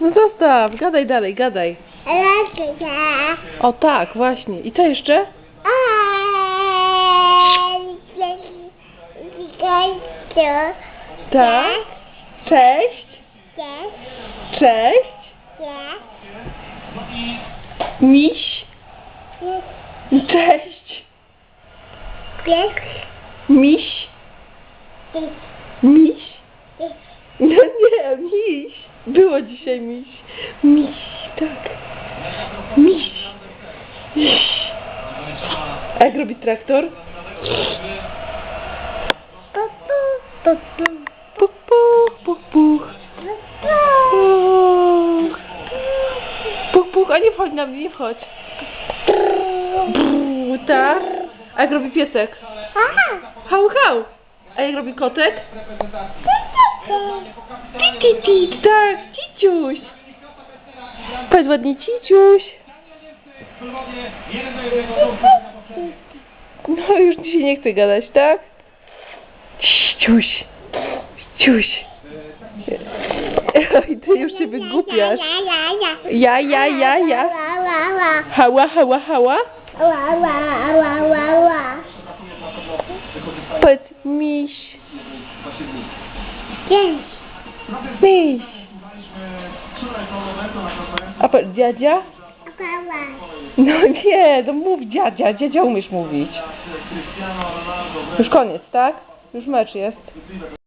No zostaw, gadaj dalej, gadaj. Laska. O tak, właśnie. I co jeszcze? Tak. Cześć. Cześć. Miś. Cześć. Miś. Miś. No nie, miś. Było dzisiaj miś. Miś, tak. Miś. Miś. A jak robi traktor? Puk, puk, A nie wchodź na mnie, nie wchodź. Brrr, tak. A jak robi piesek? Hał, hał. A jak robi kotek? Tak, ciciuś. Powiedz ładnie ciciuś. No już ci się nie chce gadać, tak? Ciciuś. Ciciuś. Oj, ty już się wygłupiasz. Ja, ja, ja, ja. Hała, hała, hała. Powiedz miś. Miś. A powiedz dziadzia? No nie, no mów dziadzia. Dziadzia umiesz mówić. Już koniec, tak? Już mecz jest.